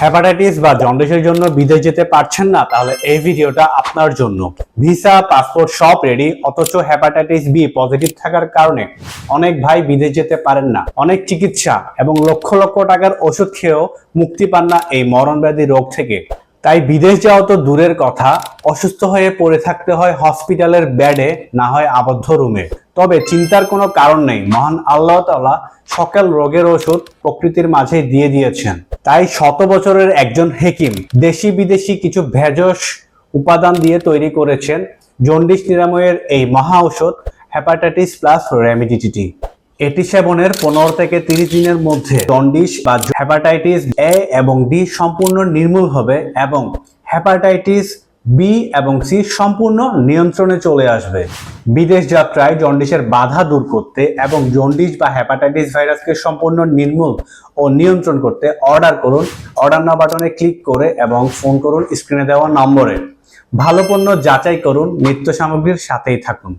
Hepatitis বা জন্ডিসের জন্য বিদেশ যেতে পারছেন না, তাহলে এই ভিডিওটা আপনার জন্য। ভিসা পাসপোর্ট সব রেডি অথচ হেপাটাইটিস বি পজিটিভ থাকার কারণে অনেক ভাই বিদেশ যেতে পারেন না। অনেক চিকিৎসা এবং লক্ষ লক্ষ টাকার ওষুধ খেয়েও মুক্তি পান না এই মরণব্যাধি রোগ থেকে। তাই বিদেশ যাওয়া তো দূরের কথা, অসুস্থ হয়ে পড়ে থাকতে হয় হসপিটালের বেডে, না হয় আবদ্ধ রুমে। তবে চিন্তার কোনো কারণ নেই, মহান আল্লাহ তাআলা সকল রোগের ওষুধ প্রকৃতির মাঝে দিয়ে দিয়েছেন। তাই শত বছরের একজন হেকিম দেশি বিদেশি কিছু ভেজস উপাদান দিয়ে তৈরি করেছেন জন্ডিস নিরাময়ের এই মহা ঔষধ হ্যাপাটাইটিস প্লাস রেমিডিটি এটি সেবনের পনেরো থেকে তিরিশ দিনের মধ্যে জন্ডিস বা হ্যাপাটাইটিস এ এবং ডি সম্পূর্ণ নির্মূল হবে এবং হেপাটাইটিস বি এবং সি সম্পূর্ণ নিয়ন্ত্রণে চলে আসবে। বিদেশ যাত্রায় জন্ডিসের বাধা দূর করতে এবং জন্ডিস বা হ্যাপাটাইটিস ভাইরাসকে সম্পূর্ণ নির্মূল ও নিয়ন্ত্রণ করতে অর্ডার করুন অর্ডার না বাটনে ক্লিক করে এবং ফোন করুন স্ক্রিনে দেওয়া নম্বরে। ভালো পণ্য যাচাই করুন, নিত্য সামগ্রীর সাথেই থাকুন।